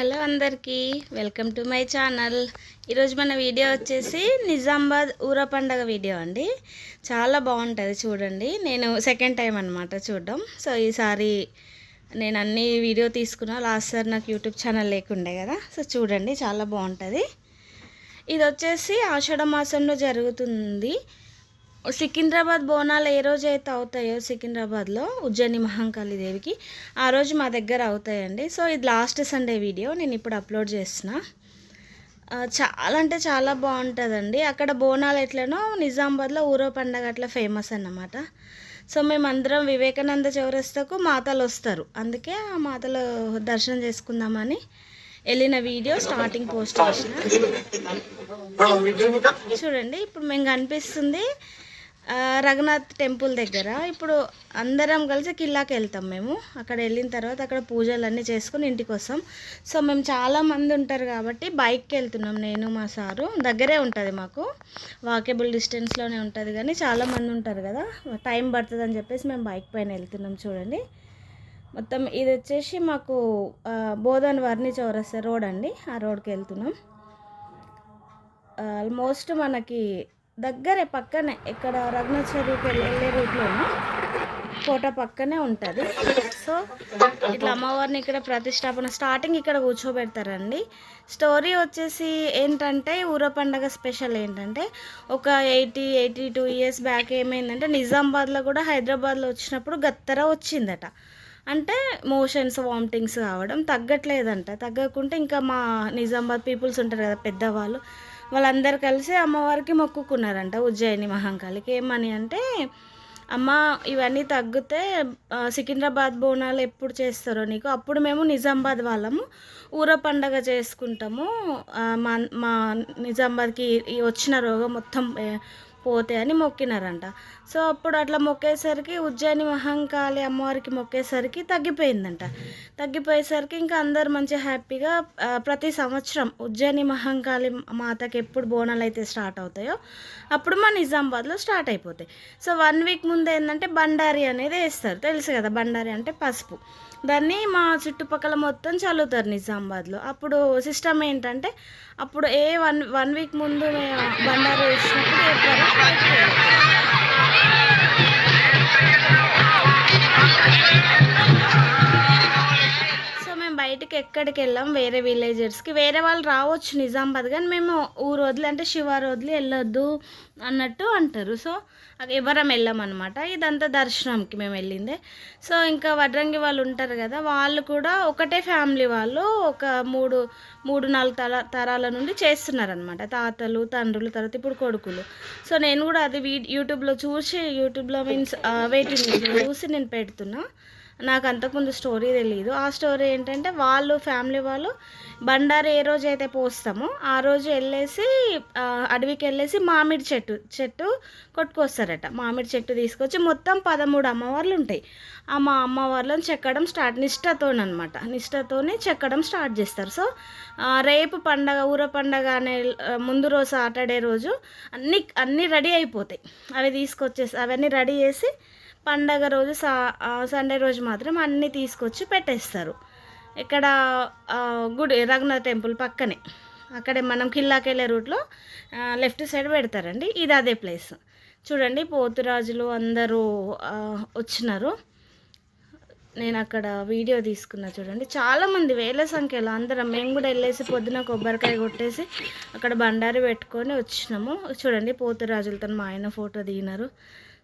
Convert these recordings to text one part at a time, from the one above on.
Hello అందరికీ welcome to my channel. ఈరోజు మన వీడియో వచ్చేసి నిజామాబాద్ ఊర పండగ వీడియో అండి. చాలా బాగుంటుంది చూడండి. నేను సెకండ్ టైం అనమాట చూడడం. సో ఈసారి నేను అన్ని వీడియో తీసుకున్నా. లాస్ట్ సార్ నాకు యూట్యూబ్ ఛానల్ లేకుండే కదా. సో చూడండి చాలా బాగుంటుంది. ఇది వచ్చేసి ఆషాఢ మాసంలో జరుగుతుంది. సికింద్రాబాద్ బోనాలు ఏ రోజు అయితే అవుతాయో సికింద్రాబాద్లో ఉజ్జయిని మహంకాళి దేవికి ఆ రోజు మా దగ్గర అవుతాయండి. సో ఇది లాస్ట్ సండే వీడియో నేను ఇప్పుడు అప్లోడ్ చేసిన చాలా అంటే చాలా బాగుంటుందండి. అక్కడ బోనాలు ఎట్లనో నిజామాబాద్లో ఊరో పండగ అట్లా ఫేమస్ అన్నమాట. సో మేమందరం వివేకానంద చౌరస్తకు మాతలు వస్తారు. అందుకే ఆ మాతలు దర్శనం చేసుకుందామని వెళ్ళిన వీడియో స్టార్టింగ్ పోస్ట్ చేసిన. చూడండి ఇప్పుడు మేము కనిపిస్తుంది రఘునాథ్ టెంపుల్ దగ్గర. ఇప్పుడు అందరం కలిసి కిల్లాకి వెళ్తాం మేము. అక్కడ వెళ్ళిన తర్వాత అక్కడ పూజలు అన్నీ చేసుకుని ఇంటికి వస్తాం. సో మేము చాలామంది ఉంటారు కాబట్టి బైక్కి వెళ్తున్నాం. నేను మా సారు. దగ్గరే ఉంటుంది మాకు. వాకేబుల్ డిస్టెన్స్లోనే ఉంటుంది కానీ చాలామంది ఉంటారు కదా. టైం పడుతుంది అని చెప్పేసి మేము బైక్ పైన వెళ్తున్నాం చూడండి. మొత్తం ఇది వచ్చేసి మాకు బోధన్ వర్ణి చౌరస్తా రోడ్ అండి. ఆ రోడ్కి వెళ్తున్నాం. ఆల్మోస్ట్ మనకి దగ్గరే పక్కనే ఇక్కడ రఘునాథ్ వెళ్ళే రూట్లోనే? కోట పక్కనే ఉంటుంది. సో ఇట్లా అమ్మవారిని ఇక్కడ ప్రతిష్టాపన స్టార్టింగ్ ఇక్కడ కూర్చోబెడతారండి. స్టోరీ వచ్చేసి ఏంటంటే ఊర పండగ స్పెషల్ ఏంటంటే ఒక eighty eighty two years back ఏమైందంటే నిజామాబాద్లో కూడా హైదరాబాద్లో వచ్చినప్పుడు గత్తర వచ్చిందట. అంటే మోషన్స్ వామిటింగ్స్ కావడం తగ్గట్లేదంట. తగ్గకుంటే ఇంకా మా నిజామాబాద్ పీపుల్స్ ఉంటారు కదా పెద్దవాళ్ళు. వాళ్ళందరూ కలిసి అమ్మవారికి మొక్కుకున్నారంట. ఉజ్జయిని మహంకాళికి ఏమని అంటే అమ్మ ఇవన్నీ తగ్గితే సికింద్రాబాద్ బోనాలు ఎప్పుడు చేస్తారో నీకు? అప్పుడు మేము నిజామాబాద్ వాళ్ళము. ఊర పండగ చేసుకుంటాము. మా మా నిజామాబాద్కి వచ్చిన రోగం మొత్తం పోతే అని మొక్కినారంట. సో అప్పుడు అట్లా మొక్కేసరికి ఉజ్జయిని మహంకాళి అమ్మవారికి మొక్కేసరికి తగ్గిపోయిందంట. తగ్గిపోయేసరికి ఇంకా అందరు మంచిగా హ్యాపీగా ప్రతి సంవత్సరం ఉజ్జయిని మహంకాళి మాతకి ఎప్పుడు బోనాలు అయితే స్టార్ట్ అవుతాయో అప్పుడు మా నిజామాబాద్లో స్టార్ట్ అయిపోతాయి. సో వన్ వీక్ ముందు ఏంటంటే బండారి అనేది వేస్తారు. తెలుసు కదా బండారి అంటే పసుపు. దాన్ని మా చుట్టుపక్కల మొత్తం చల్లుతారు నిజామాబాద్లో. అప్పుడు సిస్టమ్ ఏంటంటే అప్పుడు ఏ వన్ వన్ వీక్ ముందు మేము బండారు వేసినప్పుడు బయటకు ఎక్కడికి వెళ్ళాం వేరే విలేజర్స్కి వేరే వాళ్ళు రావచ్చు నిజామాబాద్ కానీ మేము ఊరు వదిలి అంటే శివారు వదిలి వెళ్ళొద్దు అన్నట్టు అంటారు. సో అది ఎవరం వెళ్ళామన్నమాట. ఇదంతా దర్శనంకి మేము వెళ్ళిందే. సో ఇంకా వడ్రంగి వాళ్ళు ఉంటారు కదా వాళ్ళు కూడా ఒకటే ఫ్యామిలీ వాళ్ళు ఒక మూడు మూడు నాలుగు తర తరాల నుండి చేస్తున్నారనమాట తాతలు తండ్రులు తర్వాత ఇప్పుడు కొడుకులు. సో నేను కూడా అది వీ యూట్యూబ్లో చూసి యూట్యూబ్లో మీన్స్ వెయిటింగ్ చూసి నేను పెడుతున్నా. నాకు అంతకుముందు స్టోరీ తెలియదు ఆ స్టోరీ ఏంటంటే వాళ్ళు ఫ్యామిలీ వాళ్ళు బండారు ఏ రోజు అయితే పోస్తామో ఆ రోజు వెళ్ళేసి అడవికి వెళ్ళేసి మామిడి చెట్టు చెట్టు కొట్టుకొస్తారట. మామిడి చెట్టు తీసుకొచ్చి మొత్తం పదమూడు అమ్మవార్లు ఉంటాయి. ఆ మా అమ్మవార్లను చెక్కడం స్టార్ట్ నిష్టతోనమాట నిష్టతోనే చెక్కడం స్టార్ట్ చేస్తారు. సో రేపు పండగ ఊర పండగ అనే ముందు రోజు సాటర్డే రోజు అన్ని అన్నీ రెడీ అయిపోతాయి. అవి తీసుకొచ్చేసి అవన్నీ రెడీ చేసి పండగ రోజు సా సండే రోజు మాత్రం అన్నీ తీసుకొచ్చి పెట్టేస్తారు. ఇక్కడ గుడి రఘునాథ్ టెంపుల్ పక్కనే. అక్కడే మనం కిల్లాకి వెళ్ళే రూట్లో లెఫ్ట్ సైడ్ పెడతారండి. ఇది అదే ప్లేస్. చూడండి పోతురాజులు అందరూ వచ్చినారు. నేను అక్కడ వీడియో తీసుకున్నా చూడండి. చాలామంది వేల సంఖ్యలో అందరం. మేము కూడా వెళ్ళేసి పొద్దున కొబ్బరికాయ కొట్టేసి అక్కడ బండారి పెట్టుకొని వచ్చినాము. చూడండి పోతురాజులతో మా ఆయన ఫోటో దిగినారు.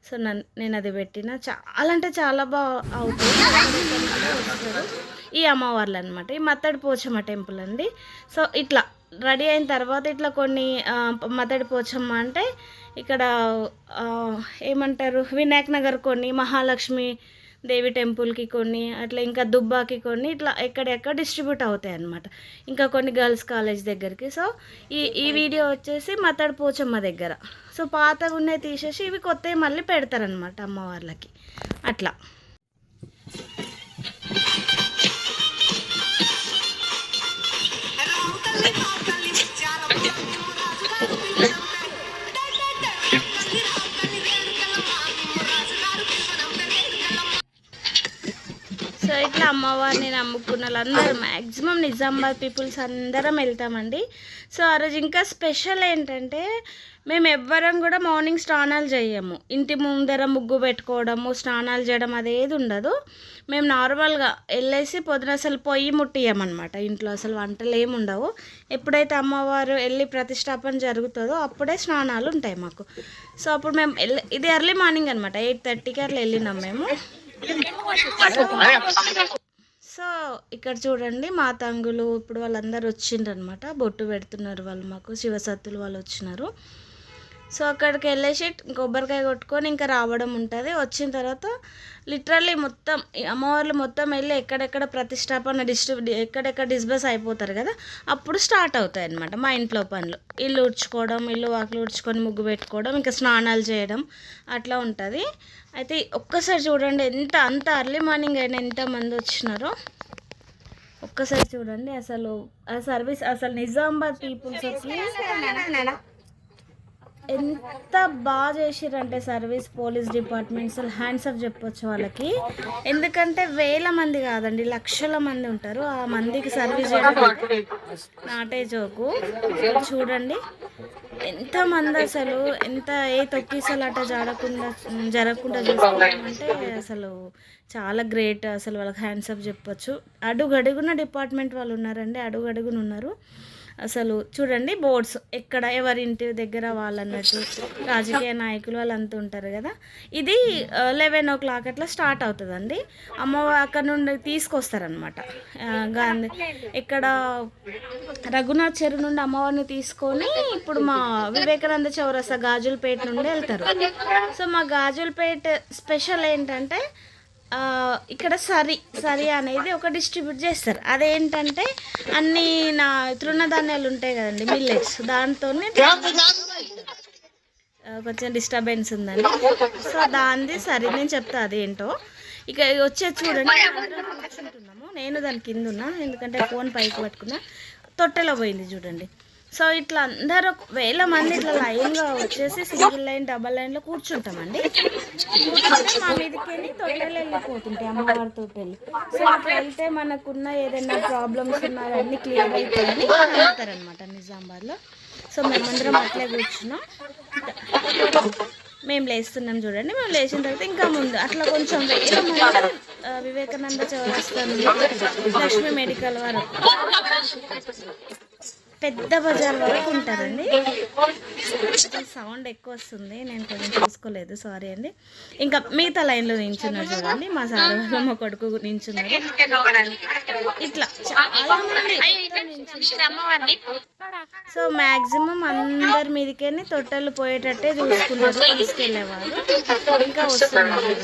సో నేను అది పెట్టిన. చాలా అంటే చాలా బాగా అవుతుంది ఈ అమ్మవార్లు అనమాట ఈ మత్తడి పోచమ్మ టెంపుల్ అండి. సో ఇట్లా రెడీ అయిన తర్వాత ఇట్లా కొన్ని ఆ, మత్తడి పోచమ్మ అంటే ఇక్కడ ఏమంటారు? వినాయక్ నగర్ కొన్ని మహాలక్ష్మి దేవి టెంపుల్కి కొన్ని అట్లా ఇంకా దుబ్బాకి కొన్ని ఇట్లా ఎక్కడెక్కడ డిస్ట్రిబ్యూట్ అవుతాయి అనమాట ఇంకా కొన్ని గర్ల్స్ కాలేజ్ దగ్గరికి. సో ఈ ఈ వీడియో వచ్చేసి మతడి పోచమ్మ దగ్గర. సో పాతగా ఉన్నాయి తీసేసి ఇవి కొత్తవి మళ్ళీ పెడతారనమాట అమ్మవార్లకి. అట్లా. సో ఇట్లా అమ్మవారిని నమ్ముకున్న వాళ్ళందరూ మ్యాక్సిమం నిజామాబాద్ పీపుల్స్ అందరం వెళ్తామండి. సో ఆ రోజు ఇంకా స్పెషల్ ఏంటంటే మేము ఎవ్వరం కూడా మార్నింగ్ స్నానాలు చేయము. ఇంటి ముందర ముగ్గు పెట్టుకోవడము స్నానాలు చేయడం అదేది ఉండదు. మేము నార్మల్గా వెళ్ళేసి పొద్దున అసలు పొయ్యి ముట్టియమన్నమాట ఇంట్లో అసలు వంటలు ఏమి ఉండవు. ఎప్పుడైతే అమ్మవారు వెళ్ళి ప్రతిష్టాపన జరుగుతుందో అప్పుడే స్నానాలు ఉంటాయి మాకు. సో అప్పుడు మేము ఇది ఎర్లీ మార్నింగ్ అనమాట ఎయిట్ థర్టీకి అట్లా వెళ్ళినాం మేము. సో ఇక్కడ చూడండి మా తంగులు ఇప్పుడు వాళ్ళందరూ వచ్చిండ్రు అనమాట బొట్టు పెడుతున్నారు వాళ్ళు మాకు. శివసత్తులు వాళ్ళు వచ్చినారు. సో అక్కడికి వెళ్ళేసి కొబ్బరికాయ కొట్టుకొని ఇంకా రావడం ఉంటుంది. వచ్చిన తర్వాత లిటరల్లీ మొత్తం అమ్మవార్లు మొత్తం వెళ్ళి ఎక్కడెక్కడ ప్రతిష్టాపన డిస్ట్రిబ్యూ ఎక్కడెక్కడ డిస్బస్ అయిపోతారు కదా అప్పుడు స్టార్ట్ అవుతాయి అనమాట మా ఇంట్లో పనులు. ఇల్లు ఉడ్చుకోవడం ఇల్లు వాకిలు ఉడ్చుకొని ముగ్గు పెట్టుకోవడం ఇంకా స్నానాలు చేయడం అట్లా ఉంటుంది. అయితే ఒక్కసారి చూడండి ఎంత అంత అర్లీ మార్నింగ్ అయినా ఎంతమంది వచ్చినారో. ఒక్కసారి చూడండి అసలు ఆ సర్వీస్ అసలు నిజామాబాద్ పీపుల్స్ వచ్చి ఎంత బాగా చేసిరంటే సర్వీస్ పోలీస్ డిపార్ట్మెంట్ అసలు హ్యాండ్స్ ఆఫ్ చెప్పొచ్చు వాళ్ళకి. ఎందుకంటే వేల మంది కాదండి లక్షల మంది ఉంటారు. ఆ మందికి సర్వీస్ చేయడం నాటే జోకు. చూడండి ఎంత మంది అసలు ఎంత ఏ తొక్కిసలాట జరగకుండా జరగకుండా చూసుకోవాలంటే అసలు చాలా గ్రేట్ అసలు వాళ్ళకి హ్యాండ్స్ అప్ చెప్పొచ్చు. అడుగడుగున డిపార్ట్మెంట్ వాళ్ళు ఉన్నారండి అడుగడుగున ఉన్నారు. అసలు చూడండి బోర్డ్స్ ఎక్కడ ఎవరి ఇంటి దగ్గర వాళ్ళు అన్నట్టు రాజకీయ నాయకులు వాళ్ళంతా ఉంటారు కదా. ఇది లెవెన్ ఓ క్లాక్ అట్లా స్టార్ట్ అవుతుందండి. అమ్మ అక్కడ నుండి తీసుకొస్తారనమాట గాంధీ ఇక్కడ రఘునాథ్ చెరువు నుండి అమ్మవారిని తీసుకొని ఇప్పుడు మా వివేకానంద చౌరస్తా గాజులపేట నుండి వెళ్తారు. సో మా గాజులపేట స్పెషల్ ఏంటంటే ఇక్కడ సరి సరి అనేది ఒక డిస్ట్రిబ్యూట్ చేస్తారు. అదేంటంటే అన్ని నా తృణధాన్యాలు ఉంటాయి కదండి మిల్లెట్స్ దాంతో కొంచెం డిస్టర్బెన్స్ ఉందండి. సో దానిది సరే నేను చెప్తా అదేంటో. ఇక వచ్చే చూడండి కూర్చుంటున్నాము నేను దాని కింద ఉన్నా ఎందుకంటే ఫోన్ పైకి పట్టుకున్నా. తొట్టెలో పోయింది చూడండి. సో ఇట్లా అందరు వేల మంది ఇట్లా లైన్గా వచ్చేసి సింగిల్ లైన్ డబల్ లైన్లో కూర్చుంటామండి. కూర్చుంటే మా మీదకి వెళ్ళి తొట్టెలు వెళ్ళిపోతుంటాయి అమ్మవారి తొట్టెలు సో అట్లా వెళ్తే మనకున్న ఏదైనా ప్రాబ్లమ్స్ ఉన్నా అవన్నీ క్లియర్ అయిపోయి నమ్ముతారనమాట నిజామాబాద్లో సో మేమందరం అట్లే కూర్చున్నాం. మేము లేస్తున్నాం చూడండి మేము లేచిన తర్వాత ఇంకా ముందు. అట్లా కొంచెం వేల మంది వివేకానంద చౌరస్తా నుండి లక్ష్మీ మెడికల్ వరకు. పెద్ద బజార్ వరకు ఉంటారండి. సౌండ్ ఎక్కువ వస్తుంది. నేను కొంచెం చూసుకోలేదు. సారీ అండి. ఇంకా మిగతా లైన్లో నించున్నారు చూడండి. మా సార్ మా కొడుకు నించున్నారు. ఇట్లా చాలా మంది సో మ్యాక్సిమం అందరి మీదకెళ్ళి తొట్టెలు పోయేటట్టే చూసుకున్నారు. తీసుకెళ్ళేవారు. ఇంకా వస్తున్నారు.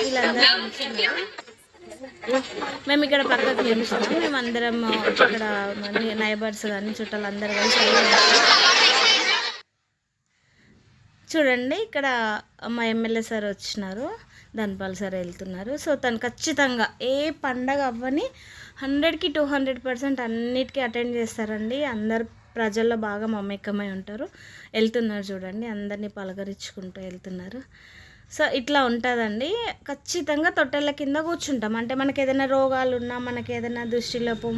వీళ్ళందరూ మేము ఇక్కడ పక్కకు నిలుస్తున్నాం మేము అందరం ఇక్కడ నైబర్స్ కానీ చుట్టాలు అందరు కలిసి చూడండి ఇక్కడ మా ఎమ్మెల్యే సార్ వచ్చినారు. ధన్పాల్ సార్ వెళ్తున్నారు. సో తను ఖచ్చితంగా ఏ పండగ అవ్వని హండ్రెడ్కి టూ హండ్రెడ్ పర్సెంట్ అన్నిటికీ అటెండ్ చేస్తారండి. అందరు ప్రజల్లో బాగా మమేకమై ఉంటారు. వెళ్తున్నారు చూడండి అందరినీ పలకరించుకుంటూ వెళ్తున్నారు. సో ఇట్లా ఉంటుందండి. ఖచ్చితంగా తొట్టెల కింద కూర్చుంటాం. అంటే మనకి ఏదైనా రోగాలు ఉన్నా మనకి ఏదైనా దృష్టిలోపం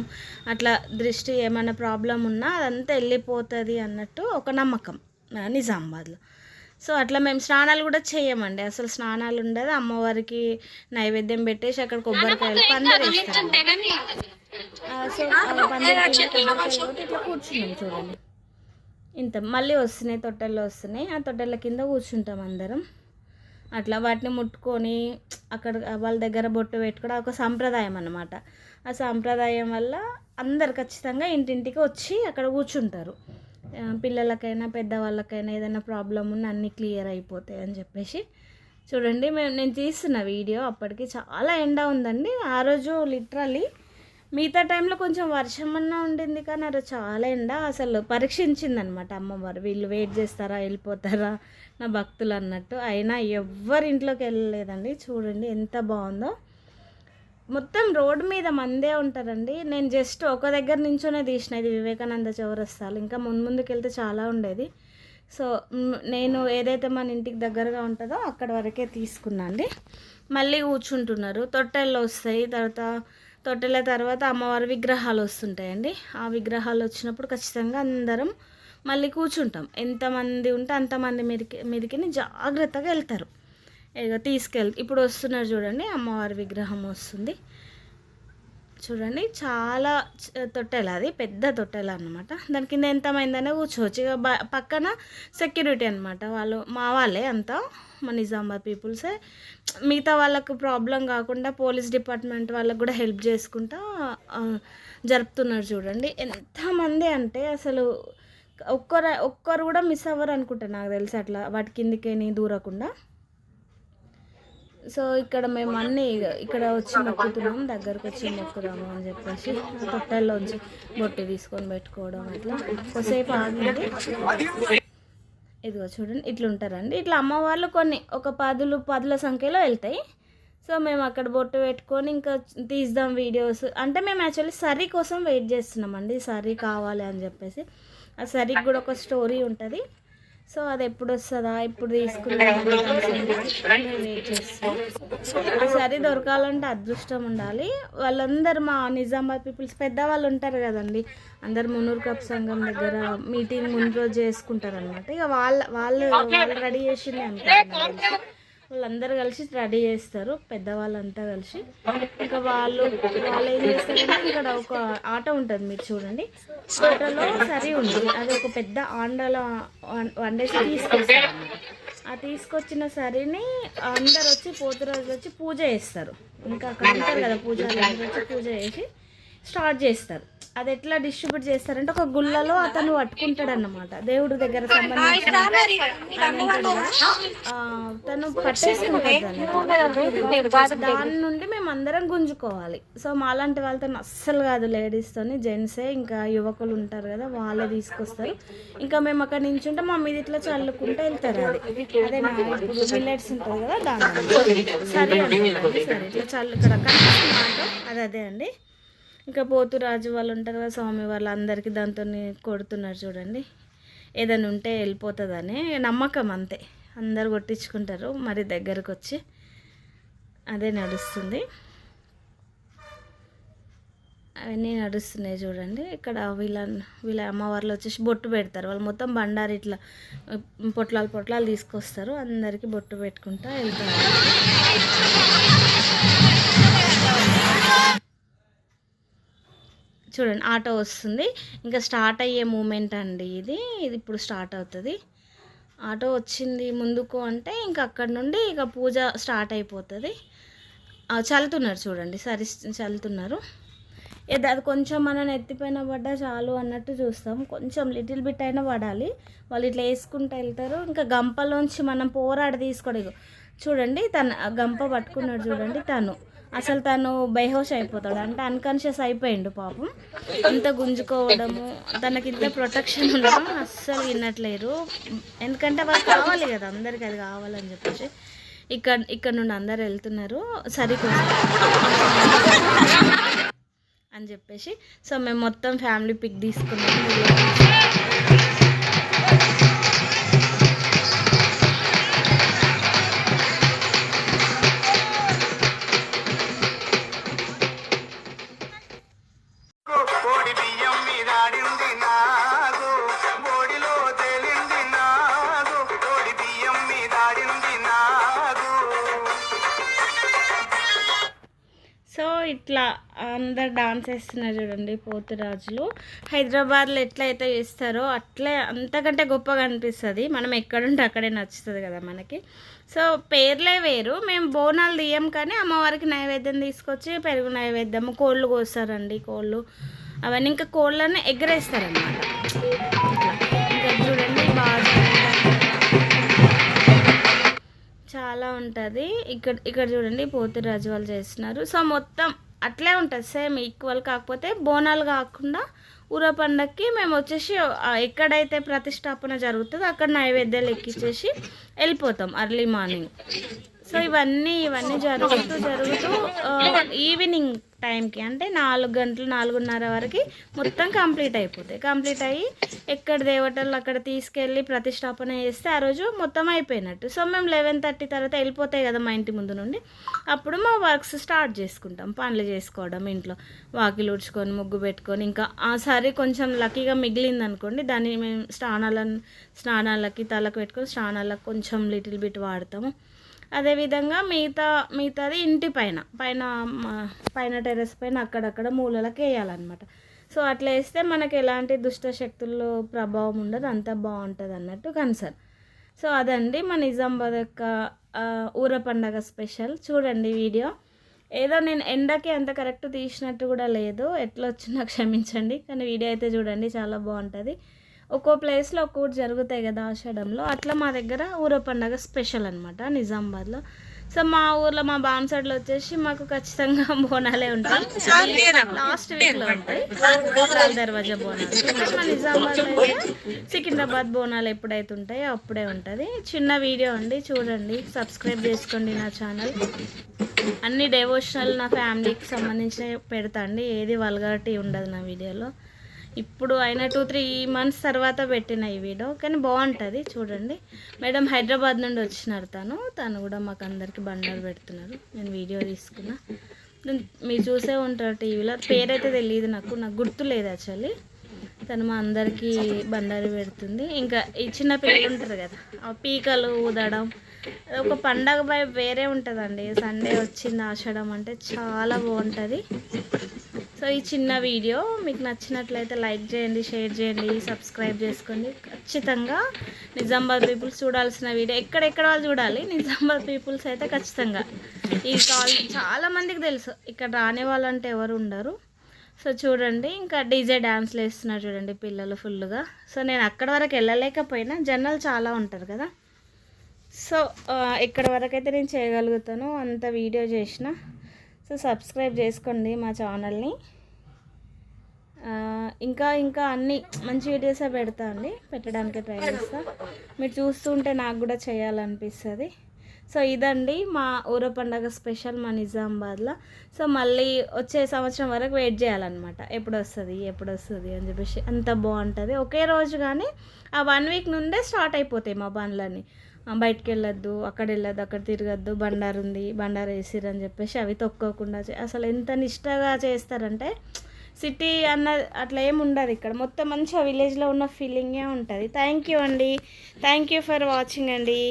అట్లా దృష్టి ఏమైనా ప్రాబ్లం ఉన్నా అదంతా వెళ్ళిపోతుంది అన్నట్టు ఒక నమ్మకం నిజామాబాద్లో. సో అట్లా మేము స్నానాలు కూడా చేయమండి అసలు స్నానాలు ఉండదు. అమ్మవారికి నైవేద్యం పెట్టేసి అక్కడ కొబ్బరికాయలు పందిరేస్తాం. సో ఆ ఇట్లా కూర్చున్నాం చూడండి. ఇంత మళ్ళీ వస్తున్నాయి తొట్టెల్లో వస్తున్నాయి. ఆ తొట్టెల కింద కూర్చుంటాం అందరం. అట్లా వాటిని ముట్టుకొని అక్కడ వాళ్ళ దగ్గర బొట్టు పెట్టుకోవడం ఒక సాంప్రదాయం అన్నమాట. ఆ సాంప్రదాయం వల్ల అందరు ఖచ్చితంగా ఇంటింటికి వచ్చి అక్కడ కూర్చుంటారు. పిల్లలకైనా పెద్దవాళ్ళకైనా ఏదైనా ప్రాబ్లం ఉన్న అన్నీ క్లియర్ అయిపోతాయి అని చెప్పేసి. చూడండి మేము నేను తీస్తున్న వీడియో అప్పటికి చాలా ఎండ ఉందండి. ఆ రోజు లిటరలీ మిగతా టైంలో కొంచెం వర్షం అన్నా ఉండింది కానీ అది చాలా ఎండ అసలు పరీక్షించింది అనమాట అమ్మవారు. వీళ్ళు వెయిట్ చేస్తారా వెళ్ళిపోతారా నా భక్తులు అన్నట్టు. అయినా ఎవ్వరి ఇంట్లోకి వెళ్ళలేదండి. చూడండి ఎంత బాగుందో. మొత్తం రోడ్డు మీద మందే ఉంటారండి. నేను జస్ట్ ఒక దగ్గర నుంచోనే తీసిన ఇది వివేకానంద చౌరస్తాలు. ఇంకా ముందుకు వెళ్తే చాలా ఉండేది. సో నేను ఏదైతే మన ఇంటికి దగ్గరగా ఉంటుందో అక్కడ వరకే తీసుకున్నా అండి. మళ్ళీ కూర్చుంటున్నారు. తొట్టెళ్ళు వస్తాయి. తర్వాత తొట్టెల తర్వాత అమ్మవారి విగ్రహాలు వస్తుంటాయండి. ఆ విగ్రహాలు వచ్చినప్పుడు ఖచ్చితంగా అందరం మళ్ళీ కూర్చుంటాం. ఎంతమంది ఉంటే అంతమంది మీదకి మీదకిని జాగ్రత్తగా వెళ్తారు. ఇక తీసుకెళ్ ఇప్పుడు వస్తున్నారు చూడండి అమ్మవారి విగ్రహం వస్తుంది. చూడండి చాలా తొట్టెలు అది పెద్ద తొట్టెలు అనమాట దాని కింద ఎంతమైందనే కూర్చోవచ్చు. ఇక పక్కన సెక్యూరిటీ అనమాట వాళ్ళు మా వాళ్ళే అంతా మా నిజామాబాద్ పీపుల్సే. మిగతా వాళ్ళకు ప్రాబ్లం కాకుండా పోలీస్ డిపార్ట్మెంట్ వాళ్ళకు కూడా హెల్ప్ చేసుకుంటా జరుపుతున్నారు చూడండి. ఎంతమంది అంటే అసలు ఒక్కరు ఒక్కరు కూడా మిస్ అవ్వరు అనుకుంటా నాకు తెలిసి అట్లా. వాటి కిందికేని దూరకుండా. సో ఇక్కడ మేము అన్నీ ఇక్కడ వచ్చి మొక్కుతున్నాం దగ్గరకు వచ్చి మొక్కుదాము అని చెప్పేసి తొట్టల్లోంచి తొట్టెల్లోంచి బొట్టు తీసుకొని పెట్టుకోవడం అట్లా. కొద్దిసేపు ఆగింది. ఇదిగో చూడండి ఇట్లా ఉంటారండి ఇట్లా అమ్మవాళ్ళు కొన్ని ఒక పదులు పదుల సంఖ్యలో వెళ్తాయి. సో మేము అక్కడ బొట్టు పెట్టుకొని ఇంకా తీద్దాం వీడియోస్. అంటే మేము యాక్చువల్లీ సరీ కోసం వెయిట్ చేస్తున్నామండి. సరీ కావాలి అని చెప్పేసి. ఆ సరీకి కూడా ఒక స్టోరీ ఉంటుంది. సో అది ఎప్పుడు వస్తుందా ఇప్పుడు ఆ సరీ దొరకాలంటే అదృష్టం ఉండాలి. వాళ్ళందరూ మా నిజామాబాద్ పీపుల్స్ పెద్దవాళ్ళు ఉంటారు కదండి. అందరు మున్నూరు కప్ సంఘం దగ్గర మీటింగ్ ముందు రోజు చేసుకుంటారు అనమాట ఇక వాళ్ళ వాళ్ళు వాళ్ళు రెడీ చేసింది అనుకుంటున్నారు వాళ్ళందరూ కలిసి రెడీ చేస్తారు పెద్దవాళ్ళంతా కలిసి. ఇంకా వాళ్ళు వాళ్ళు ఏం చేస్తారంటే ఇక్కడ ఒక ఆట ఉంటుంది మీరు చూడండి. ఆటలో సరి ఉంది. అది ఒక పెద్ద ఆండలో వండేసి తీసుకొస్తారు. ఆ తీసుకొచ్చిన సరిని అందరు వచ్చి పోతురాజు వచ్చి పూజ చేస్తారు. ఇంకా అక్కడ ఉంటారు కదా పూజ వచ్చి పూజ చేసి స్టార్ట్ చేస్తారు. అది ఎట్లా డిస్ట్రిబ్యూట్ చేస్తారంటే ఒక గుళ్ళలో అతను పట్టుకుంటాడు అన్నమాట దేవుడి దగ్గర సంబంధించిన తను పట్టేసుకుంటాడు. దాని నుండి మేము అందరం గుంజుకోవాలి. సో మాలాంటి వాళ్ళతో అస్సలు కాదు లేడీస్తోని జెంట్సే ఇంకా యువకులు ఉంటారు కదా వాళ్ళే తీసుకొస్తారు. ఇంకా మేము అక్కడ నించుంటే మా మీద ఇట్లా చల్లుకుంటూ వెళ్తారు అది. అదే మిల్లెట్స్ ఉంటుంది కదా దాని. సరే అండి సరే ఇట్లా చల్లు ఇక్కడ అది అదే అండి. ఇంకా పోతురాజు వాళ్ళు ఉంటారు కదా స్వామి వాళ్ళు అందరికీ దాంతో కొడుతున్నారు చూడండి. ఏదైనా ఉంటే వెళ్ళిపోతుందని నమ్మకం అంతే. అందరు కొట్టించుకుంటారు మరి దగ్గరకు వచ్చి అదే నడుస్తుంది. అవన్నీ నడుస్తున్నాయి చూడండి. ఇక్కడ వీళ్ళ వీళ్ళ అమ్మవార్లు వచ్చేసి బొట్టు పెడతారు. వాళ్ళు మొత్తం బండారు ఇట్లా పొట్లాలు పొట్లాలు తీసుకొస్తారు. అందరికీ బొట్టు పెట్టుకుంటా వెళ్తారు. చూడండి ఆటో వస్తుంది. ఇంకా స్టార్ట్ అయ్యే మూమెంట్ అండి ఇది. ఇది ఇప్పుడు స్టార్ట్ అవుతుంది. ఆటో వచ్చింది ముందుకు అంటే ఇంకా అక్కడ నుండి ఇక పూజ స్టార్ట్ అయిపోతుంది. చల్లుతున్నారు చూడండి సరి చల్లుతున్నారు. అది కొంచెం మనం ఎత్తిపోయిన పడ్డా చాలు అన్నట్టు చూస్తాం. కొంచెం లిటిల్ బిట్ అయినా పడాలి. వాళ్ళు ఇట్లా వేసుకుంటూ వెళ్తారు. ఇంకా గంపలోంచి మనం పోరాడి తీసుకోడు. చూడండి తను గంప పట్టుకున్నాడు చూడండి తను. అసలు తను బైహోష్ అయిపోతాడు. అంటే అన్కాన్షియస్ అయిపోయిండు పాపం. ఇంత గుంజుకోవడము తనకి ఇంత ప్రొటెక్షన్ ఉండడం అస్సలు వినట్లేరు ఎందుకంటే వాళ్ళు కావాలి కదా అందరికి అది కావాలని చెప్పేసి. ఇక్కడ ఇక్కడ నుండి అందరు వెళ్తున్నారు. సరికోసం అని చెప్పేసి. సో మేము మొత్తం ఫ్యామిలీ పిక్ తీసుకున్నాము ఇట్లా అందరు డాన్స్ వేస్తున్నారు చూడండి పోతురాజులు. హైదరాబాద్లో ఎట్లయితే చేస్తారో అట్లే అంతకంటే గొప్పగా అనిపిస్తుంది. మనం ఎక్కడుంటే అక్కడే నచ్చుతుంది కదా మనకి. సో పేర్లే వేరు. మేము బోనాలు తీయం కానీ అమ్మవారికి నైవేద్యం తీసుకొచ్చి పెరుగు నైవేద్యము కోళ్ళు కోస్తారండి కోళ్ళు. అవన్నీ ఇంకా కోళ్ళని ఎగరేస్తారన్నమాట. ఇంకా చూడండి బాగా చాలా ఉంటుంది. ఇక్కడ ఇక్కడ చూడండి పోతురాజు వాళ్ళు చేస్తున్నారు. సో మొత్తం అట్లే ఉంటుంది. సేమ్ ఈక్వల్ కాకపోతే బోనాలు కాకుండా ఊర పండక్కి మేము వచ్చేసి ఎక్కడైతే ప్రతిష్టాపన జరుగుతుందో అక్కడ నైవేద్యాలు ఎక్కించేసి వెళ్ళిపోతాం అర్లీ మార్నింగ్ సో ఇవన్నీ ఇవన్నీ జరుగుతూ జరుగుతూ ఈవినింగ్ టైంకి అంటే నాలుగు గంటలు నాలుగున్నర వరకు మొత్తం కంప్లీట్ అయిపోతాయి. కంప్లీట్ అయ్యి ఎక్కడ దేవతలు అక్కడ తీసుకెళ్ళి ప్రతిష్టాపన చేస్తే ఆ రోజు మొత్తం అయిపోయినట్టు. సో మేము లెవెన్ థర్టీ తర్వాత వెళ్ళిపోతాయి కదా మా ఇంటి ముందు నుండి. అప్పుడు మా వర్క్స్ స్టార్ట్ చేసుకుంటాం. పనులు చేసుకోవడం ఇంట్లో వాకిలు ఉడ్చుకొని ముగ్గు పెట్టుకొని ఇంకా ఆ సారీ కొంచెం లక్కీగా మిగిలింది అనుకోండి దాన్ని మేము స్నానాలను స్నానాలకి తలకు పెట్టుకొని స్నానాలకు కొంచెం లిటిల్ బిట్ వాడతాము. అదేవిధంగా మిగతా మిగతాది ఇంటి పైన పైన పైన టెర్రస్ పైన అక్కడక్కడ మూలలకు వేయాలన్నమాట. సో అట్లా వేస్తే మనకి ఎలాంటి దుష్ట శక్తుల్లో ప్రభావం ఉండదు అంతా బాగుంటుంది అన్నట్టు కన్సర్న్. సో అదండి మా నిజామాబాద్ యొక్క ఊర పండగ స్పెషల్. చూడండి వీడియో. ఏదో నేను ఎండకి అంత కరెక్ట్ తీసినట్టు కూడా లేదు. ఎట్లా వచ్చినా క్షమించండి. కానీ వీడియో అయితే చూడండి చాలా బాగుంటుంది. ఒక్కో ప్లేస్లో ఒక్కొక్కటి జరుగుతాయి కదా ఆషాఢంలో. అట్లా మా దగ్గర ఊర పండగ స్పెషల్ అనమాట నిజామాబాద్లో. సో మా ఊర్లో మా బాన్సడ్లో వచ్చేసి మాకు ఖచ్చితంగా బోనాలే ఉంటాయి. లాస్ట్ వీక్లో ఉంటాయి. లాల్ దర్వాజా బోనాలు. మా నిజామాబాద్లో అయితే సికింద్రాబాద్ బోనాలు ఎప్పుడైతే ఉంటాయో అప్పుడే ఉంటుంది. చిన్న వీడియో అండి చూడండి. సబ్స్క్రైబ్ చేసుకోండి నా ఛానల్ అన్ని డెవోషనల్ నా ఫ్యామిలీకి సంబంధించిన పెడతా అండి. ఏది వల్గారిటీ ఉండదు నా వీడియోలో. ఇప్పుడు అయిన టూ త్రీ మంత్స్ తర్వాత పెట్టిన ఈ వీడియో కానీ బాగుంటుంది చూడండి. మేడం హైదరాబాద్ నుండి వచ్చినారు తను. తను కూడా మాకు అందరికీ బండారు పెడుతున్నారు. నేను వీడియో తీసుకున్నా. మీరు చూసే ఉంటారు టీవీలో. పేరైతే తెలియదు నాకు. నాకు గుర్తు లేదు యాక్చువల్లీ తను మా అందరికీ బండారు పెడుతుంది. ఇంకా ఈ చిన్న పిల్లలు ఉంటారు కదా పీకలు ఊదడం ఒక పండగ బై వేరే ఉంటుందండి. సండే వచ్చింది ఆషాఢం అంటే చాలా బాగుంటుంది. సో ఈ చిన్న వీడియో మీకు నచ్చినట్లయితే లైక్ చేయండి షేర్ చేయండి సబ్స్క్రైబ్ చేసుకోండి. ఖచ్చితంగా నిజామాబాద్ పీపుల్స్ చూడాల్సిన వీడియో ఎక్కడెక్కడ వాళ్ళు చూడాలి నిజామాబాద్ పీపుల్స్ అయితే ఖచ్చితంగా. ఈ కాల్ చాలా మందికి తెలుసు. ఇక్కడ రాని వాళ్ళంటే ఎవరు ఉండరు. సో చూడండి ఇంకా డీజే డ్యాన్స్లు వేస్తున్నారు చూడండి పిల్లలు ఫుల్గా సో నేను అక్కడ వరకు వెళ్ళలేకపోయినా జనాలు చాలా ఉంటారు కదా. సో ఇక్కడ వరకు అయితే నేను చేయగలుగుతాను. అంత వీడియో చేసిన. సో సబ్స్క్రైబ్ చేసుకోండి మా ఛానల్ని. ఇంకా ఇంకా అన్ని మంచి వీడియోసే పెడతా అండి. పెట్టడానికి ట్రై చేస్తా. మీరు చూస్తుంటే నాకు కూడా చేయాలనిపిస్తుంది. సో ఇదండి మా ఊర పండగ స్పెషల్ మా నిజామాబాద్లో. సో మళ్ళీ వచ్చే సంవత్సరం వరకు వెయిట్ చేయాలన్నమాట. ఎప్పుడు వస్తుంది ఎప్పుడు వస్తుంది అని చెప్పేసి అంత బాగుంటుంది. ఒకే రోజు కానీ ఆ వన్ వీక్ నుండే స్టార్ట్ అయిపోతాయి మా పనులన్నీ. బయటికి వెళ్ళొద్దు అక్కడ వెళ్ళొద్దు అక్కడ తిరగద్దు బండారు ఉంది బండారు వేసిర్రు అని చెప్పేసి అవి తొక్కకుండా అసలు ఎంత నిష్టగా చేస్తారంటే సిటీ అన్న అట్లా ఏమి ఉండదు ఇక్కడ. మొత్తం మంచిగా విలేజ్లో ఉన్న ఫీలింగే ఉంటుంది. థ్యాంక్ యూ అండి. థ్యాంక్ యూ ఫర్ వాచింగ్ అండి.